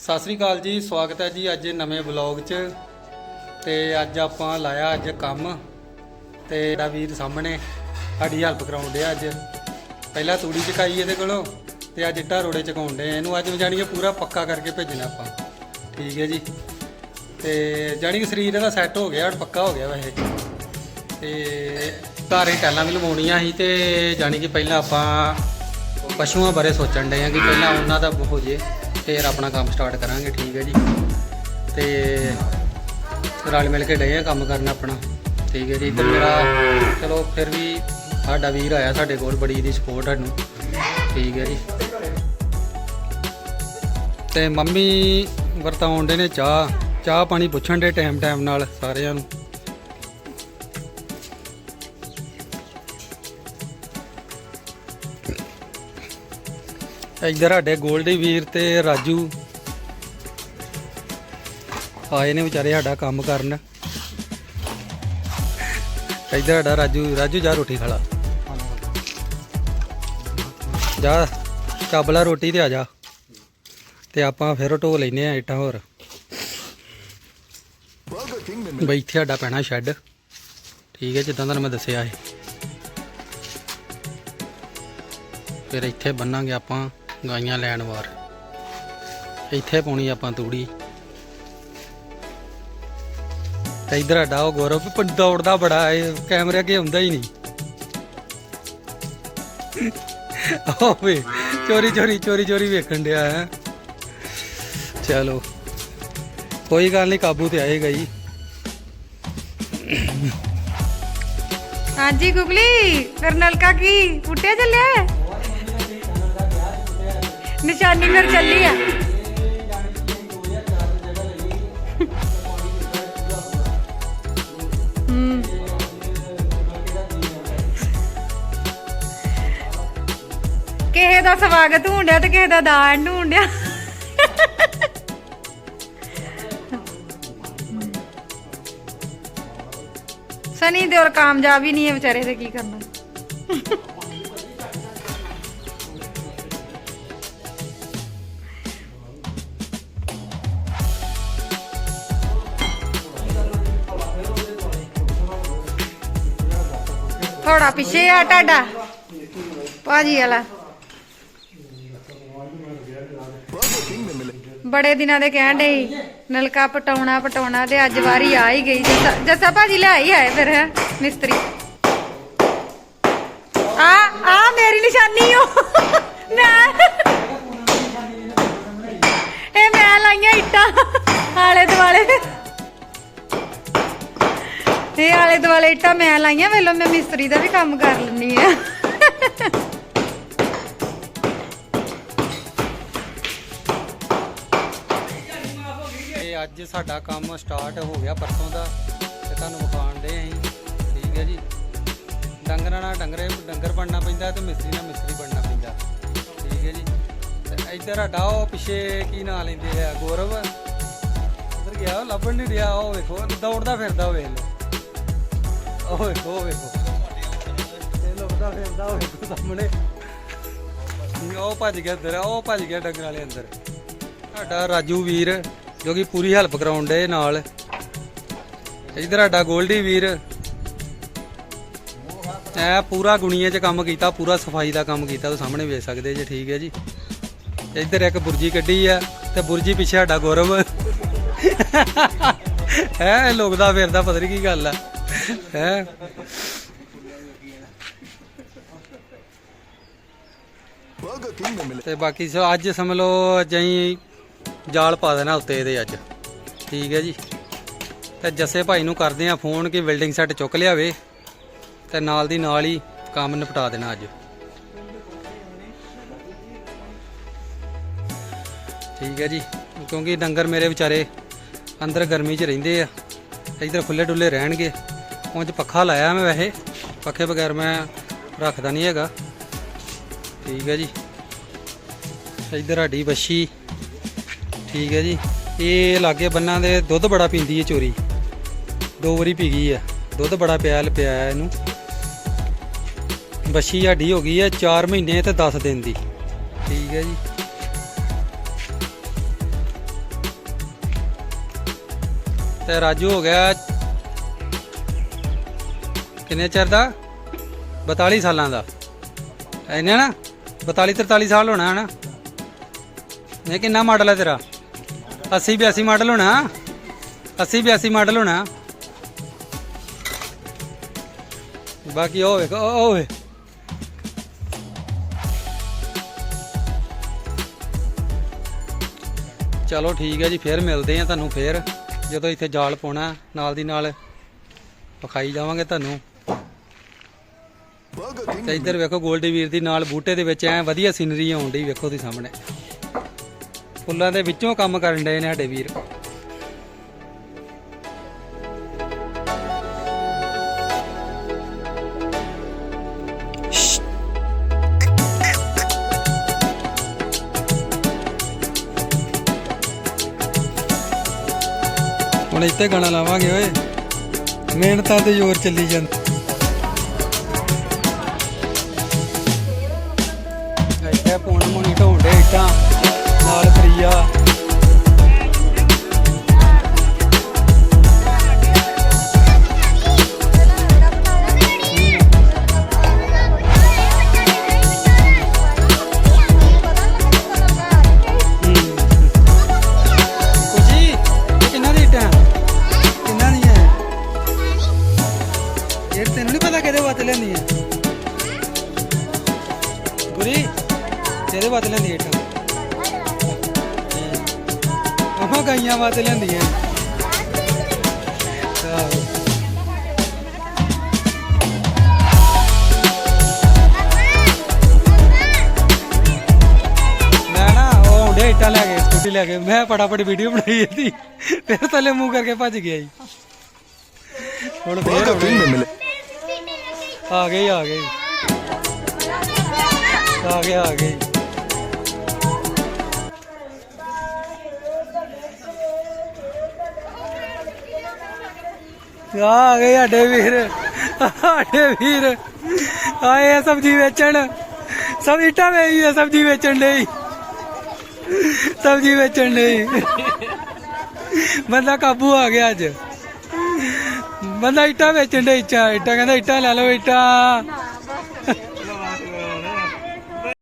ਸਤਿ ਸ੍ਰੀ ਅਕਾਲ ਜੀ, ਸਵਾਗਤ ਹੈ ਜੀ ਅੱਜ ਨਵੇਂ ਵਲੌਗ 'ਚ। ਤੇ ਅੱਜ ਆਪਾਂ ਲਾਇਆ ਅੱਜ ਕੰਮ ਤੇ ਜਿਹੜਾ ਵੀਰ ਸਾਹਮਣੇ ਸਾਡੀ ਹੈਲਪ ਕਰਾਉਣ ਡਿਆ ਅੱਜ। ਪਹਿਲਾਂ ਤੂੜੀ ਚਕਾਈ ਇਹਦੇ ਕੋਲੋਂ ਤੇ ਅੱਜ ਇੱਟਾਂ ਰੋੜੇ ਚਕਾਉਣ ਡੇ ਇਹਨੂੰ ਅੱਜ ਜਾਣੀ ਕਿ ਪੂਰਾ ਪੱਕਾ ਕਰਕੇ ਭੇਜਣਾ ਆਪਾਂ। ਠੀਕ ਹੈ ਜੀ। ਤੇ ਜਾਣੀ ਕਿ ਸਰੀਰ ਇਹਦਾ ਸੈੱਟ ਹੋ ਗਿਆ ਹੁਣ ਪੱਕਾ ਹੋ ਗਿਆ ਵੈਸੇ। ਤੇ ਘਰੇ ਟੈਲਾਂ ਵੀ ਲਵਾਉਣੀਆਂ ਸੀ ਤੇ ਜਾਣੀ ਕਿ ਪਹਿਲਾਂ ਆਪਾਂ ਪਸ਼ੂਆਂ ਬਾਰੇ ਸੋਚਣ ਡਏ ਆ ਕਿ ਪਹਿਲਾਂ ਉਹਨਾਂ ਦਾ ਹੋ ਜੇ। ਫਿਰ ਆਪਣਾ ਕੰਮ ਸਟਾਰਟ ਕਰਾਂਗੇ, ਠੀਕ ਹੈ ਜੀ। ਤੇ ਰਲ ਮਿਲ ਕੇ ਡਏ ਆ ਕੰਮ ਕਰਨਾ ਆਪਣਾ, ਠੀਕ ਹੈ ਜੀ। ਇੱਧਰ ਮੇਰਾ ਚਲੋ ਫਿਰ ਵੀ ਸਾਡਾ ਵੀਰ ਆਇਆ ਸਾਡੇ ਕੋਲ, ਬੜੀ ਦੀ ਸਪੋਰਟ ਸਾਨੂੰ, ਠੀਕ ਹੈ ਜੀ। ਤੇ ਮੰਮੀ ਵਰਤਾਉਣ ਦੇ ਨੇ ਚਾਹ ਚਾਹ ਪਾਣੀ ਪੁੱਛਣ ਦੇ ਟਾਈਮ ਟਾਈਮ ਨਾਲ ਸਾਰਿਆਂ ਨੂੰ। ਇੱਧਰ ਸਾਡੇ ਗੋਲਡੀ ਵੀਰ ਤੇ ਰਾਜੂ। ਆਏ ਨੇ ਵਿਚਾਰੇ ਸਾਡਾ ਕੰਮ ਕਰਨ। ਇੱਧਰ ਸਾਡਾ ਰਾਜੂ ਰਾਜੂ ਜਾ ਰੋਟੀ ਖਾ ਲਾ। ਜਾ ਕਾਬਲਾ ਰੋਟੀ ਤੇ ਆ ਜਾ। ਤੇ ਆਪਾਂ ਫਿਰ ਢੋ ਲੈਨੇ ਆ ਇੱਟਾਂ ਹੋਰ। ਬਈ ਇੱਥੇ ਸਾਡਾ ਪੈਣਾ ਸ਼ੈੱਡ। ਠੀਕ ਹੈ, ਜਿੱਦਾਂ ਤੁਹਾਨੂੰ ਮੈਂ ਦੱਸਿਆ ਹੈ ਫਿਰ ਇੱਥੇ ਬੰਨਾਂਗੇ ਆਪਾਂ। ਗਾਈਆਂ ਲੈਣ ਵਾਰ। ਇੱਥੇ ਪਾਉਣੀ ਆਪਾਂ ਤੂੜੀ। ਤੇ ਇਧਰ ਸਾਡਾ ਉਹ ਗੌਰਵ ਵੀ ਦੌੜਦਾ ਬੜਾ, ਇਹ ਕੈਮਰੇ ਅੱਗੇ ਹੁੰਦਾ ਹੀ ਨਹੀਂ। ਓਏ ਚੋਰੀ ਚੋਰੀ ਚੋਰੀ ਚੋਰੀ ਵੇਖਣ ਡਿਆ ਹੈ। ਚਲੋ, ਕੋਈ ਗੱਲ ਨਹੀਂ, ਕਾਬੂ ਤੇ ਆਏਗਾ ਜੀ। ਹਾਂਜੀ ਗੁਗਲੀ, ਫਿਰ ਨਲਕਾ ਕੀ ਫੁੱਟਿਆ ਚੱਲਿਆ ਨਿਸ਼ਾਨੀ ਫਿਰ ਚੱਲੀ ਆ। ਕਿਸੇ ਦਾ ਸਵਾਗਤ ਹੁੰਡਿਆ ਤੇ ਕਿਸੇ ਦਾ ਦਾਣ ਹੁੰਡਿਆ ਸਨੀ ਦਿਓਲ ਕਾਮਯਾਬ ਹੀ ਨਹੀਂ ਹੈ ਵਿਚਾਰੇ ਤੇ ਕੀ ਕਰਨਾ। ਥੋੜਾ ਪਿੱਛੇ ਆ ਟਾਡਾ। ਭਾਜੀ ਵਾਲਾ। ਬੜੇ ਦਿਨਾਂ ਦੇ ਕਹਿਣ ਡੇ ਨਲਕਾ ਪਟਾਉਣਾ ਪਟਾਉਣਾ ਤੇ ਅੱਜ ਵਾਰੀ ਆ ਹੀ ਗਈ। ਜੱਸਾ ਭਾਜੀ ਭਾਜੀ ਲਿਆਈ ਹੈ ਫਿਰ ਮਿਸਤਰੀ। ਆ ਆ ਮੇਰੀ ਨਿਸ਼ਾਨੀ ਓ। ਮੈਂ ਇਹ ਮੈਂ ਲਾਈਆਂ ਇੱਟਾਂ ਆਲੇ ਦੁਆਲੇ ਇਹ ਆਲੇ ਦੁਆਲੇ ਇੱਟਾਂ ਮੈਂ ਲਾਈਆਂ ਵੇਲੋ ਮੈਂ ਮਿਸਤਰੀ ਦਾ ਵੀ ਕੰਮ ਕਰ ਲੈਂਦੀ ਆ। ਇਹ ਅੱਜ ਸਾਡਾ ਕੰਮ ਸਟਾਰਟ ਹੋ ਗਿਆ ਪਰਸੋਂ ਦਾ, ਤੇ ਤੁਹਾਨੂੰ ਵਿਖਾਣ ਦੇ ਅਸੀਂ। ਠੀਕ ਹੈ ਜੀ। ਡੰਗਰਾਂ ਨਾਲ ਡੰਗਰੇ, ਡੰਗਰ ਬਣਨਾ ਪੈਂਦਾ ਤੇ ਮਿਸਤਰੀ ਨਾਲ ਮਿਸਤਰੀ ਬਣਨਾ ਪੈਂਦਾ। ਠੀਕ ਹੈ ਜੀ। ਤੇ ਇੱਧਰ ਸਾਡਾ ਉਹ ਪਿੱਛੇ ਕੀ ਨਾਂ ਲੈਂਦੇ ਆ, ਗੌਰਵ? ਉਧਰ ਗਿਆ ਉਹ ਲੱਭਣ ਨਹੀਂ ਰਿਹਾ ਉਹ ਵੇਖੋ, ਦੌੜਦਾ ਫਿਰਦਾ ਹੋਵੇ ਉਹ ਵੇਖੋ ਉਹ ਵੇਖੋ ਇਹ ਲੁਕਦਾ ਫਿਰਦਾ ਉਹ ਵੇਖੋ ਸਾਹਮਣੇ। ਉਹ ਭੱਜ ਗਿਆ ਅੰਦਰ ਉਹ ਭੱਜ ਗਿਆ ਡੰਗਰ ਵਾਲੇ ਅੰਦਰ। ਸਾਡਾ ਰਾਜੂ ਵੀਰ, ਜੋ ਕਿ ਪੂਰੀ ਹੈਲਪ ਕਰਾਉਣ ਦੇ ਨਾਲ। ਇਧਰ ਸਾਡਾ ਗੋਲਡੀ ਵੀਰ। ਐ ਪੂਰਾ ਗੁਣੀਏ 'ਚ ਕੰਮ ਕੀਤਾ, ਪੂਰਾ ਸਫ਼ਾਈ ਦਾ ਕੰਮ ਕੀਤਾ ਤੁਸੀਂ ਸਾਹਮਣੇ ਵੇਖ ਸਕਦੇ ਜੇ ਠੀਕ ਹੈ ਜੀ। ਇੱਧਰ ਇੱਕ ਬੁਰਜੀ ਕੱਢੀ ਆ, ਤੇ ਬੁਰਜੀ ਪਿੱਛੇ ਸਾਡਾ ਗੌਰਵ। ਹੈ ਲੋਕਦਾ ਫਿਰਦਾ, ਪਤਾ ਨਹੀਂ ਕੀ ਗੱਲ ਆ। ਹੈ। ਤੇ ਬਾਕੀ ਸੋ ਅੱਜ ਸਮਝ ਲਓ ਜਈ ਜਾਲ ਪਾ ਦੇਣਾ ਉੱਤੇ ਇਹਦੇ ਅੱਜ। ਠੀਕ ਹੈ ਜੀ। ਤੇ ਜੱਸੇ ਭਾਈ ਨੂੰ ਕਰਦੇ ਆ ਫੋਨ ਕਿ ਬਿਲਡਿੰਗ ਸੈੱਟ ਚੁੱਕ ਲਿਆਵੇ ਤੇ ਨਾਲ ਦੀ ਨਾਲ ਹੀ ਕੰਮ ਨਿਪਟਾ ਦੇਣਾ ਅੱਜ। ਠੀਕ ਹੈ ਜੀ। ਕਿਉਂਕਿ ਡੰਗਰ ਮੇਰੇ ਵਿਚਾਰੇ ਅੰਦਰ ਗਰਮੀ 'ਚ ਰਹਿੰਦੇ ਆ। ਇਧਰ ਖੁੱਲੇ ਡੁੱਲੇ ਰਹਿਣਗੇ। ਉਂਝ ਪੱਖਾ ਲਾਇਆ ਮੈਂ ਵੈਸੇ। ਪੱਖੇ ਬਗੈਰ ਮੈਂ ਰੱਖਦਾ ਨਹੀਂ ਹੈਗਾ। ਠੀਕ ਹੈ ਜੀ। ਇਧਰ ਸਾਡੀ ਬੱਛੀ ਠੀਕ ਹੈ ਜੀ। ਇਹ ਲਾਗੇ ਬੰਨਾਂ ਦੇ ਦੁੱਧ ਬੜਾ ਪੀਂਦੀ ਹੈ ਚੋਰੀ। ਦੋ ਵਾਰੀ ਪੀ ਗਈ ਹੈ ਦੁੱਧ ਬੜਾ ਪਿਆ ਪਿਆ ਇਹਨੂੰ। ਬੱਛੀ ਸਾਡੀ ਹੋ ਗਈ ਹੈ 4 ਮਹੀਨੇ ਤੇ 10 ਦਿਨ ਦੀ। ਠੀਕ ਹੈ ਜੀ। ਤੇ ਰਾਜੂ ਹੋ ਗਿਆ ਕਿੰਨੇ ਚਿਰ ਦਾ? 42 ਸਾਲਾਂ ਦਾ। ਐਨੇ ਨਾ? 42 43 ਸਾਲ ਹੋਣਾ ਹੈ ਨਾ ਇਹ ਕਿੰਨਾ ਮਾਡਲ ਹੈ ਤੇਰਾ? 80 82 ਮਾਡਲ ਹੋਣਾ। 80 82 ਮਾਡਲ ਹੋਣਾ। ਬਾਕੀ ਉਹ ਵੇਖ, ਉਹ ਵੇ ਚਲੋ ਠੀਕ ਹੈ ਜੀ, ਫੇਰ ਮਿਲਦੇ ਆ ਤੁਹਾਨੂੰ ਫੇਰ। ਜਦੋਂ ਇੱਥੇ ਜਾਲ ਪਾਉਣਾ, ਨਾਲ ਦੀ ਨਾਲ ਵਿਖਾਈ ਜਾਵਾਂਗੇ ਤੁਹਾਨੂੰ। ਤੇ ਇੱਧਰ ਵੇਖੋ ਗੋਲਡੀ ਵੀਰ ਦੀ ਨਾਲ ਬੂਟੇ ਦੇ ਵਿੱਚ ਐ ਵਧੀਆ ਸੀਨਰੀ ਆਉਣ ਡਈ ਵੇਖੋ ਤੁਸੀਂ ਸਾਹਮਣੇ। ਫੁੱਲਾਂ ਦੇ ਵਿੱਚੋਂ ਕੰਮ ਕਰਨ ਡਏ ਨੇ ਸਾਡੇ ਵੀਰ। ਹੁਣ ਇੱਥੇ ਗਾਣਾ ਲਾਵਾਂਗੇ, ਓਏ। ਮਿਹਨਤਾਂ ਤੇ ਜ਼ੋਰ ਚੱਲੀ ਜਾਂਦਾ। ਗਾਈਆਂ ਵਾਸਤੇ ਲੈਂਦੀ ਹੈ ਆਹੋ। ਮੈਂ ਨਾ ਉਹ ਇੱਟਾਂ ਲੈ ਕੇ ਸਕੂਟੀ ਲੈ ਕੇ ਮੈਂ ਫਟਾਫਟ ਵੀਡੀਓ ਬਣਾਈ ਇਹਦੀ। ਫਿਰ ਥੱਲੇ ਮੂੰਹ ਕਰਕੇ ਭੱਜ ਗਿਆ ਜੀ। ਹੁਣ ਫੇਰ ਹੋ ਗਈ। ਆ ਗਈ ਆ ਗਈ ਆ ਆ ਗਏ ਆ ਗਏ ਸਾਡੇ ਵੀਰ। ਸਾਡੇ ਵੀਰ। ਆਏ ਆ ਸਬਜ਼ੀ ਵੇਚਣ। ਸਭ ਇਟਾ ਵੇਚੀ ਆ ਸਬਜ਼ੀ ਵੇਚਣ ਲਈ। ਸਬਜ਼ੀ ਵੇਚਣ ਲਈ। ਬੰਦਾ ਕਾਬੂ ਆ ਗਿਆ ਅੱਜ। ਬੰਦਾ ਇੱਟਾਂ ਵੇਚਣ ਦੇ ਇੱਟਾਂ ਇੱਟਾਂ ਕਹਿੰਦਾ, ਇੱਟਾਂ ਲੈ ਲਓ, ਇੱਟਾਂ।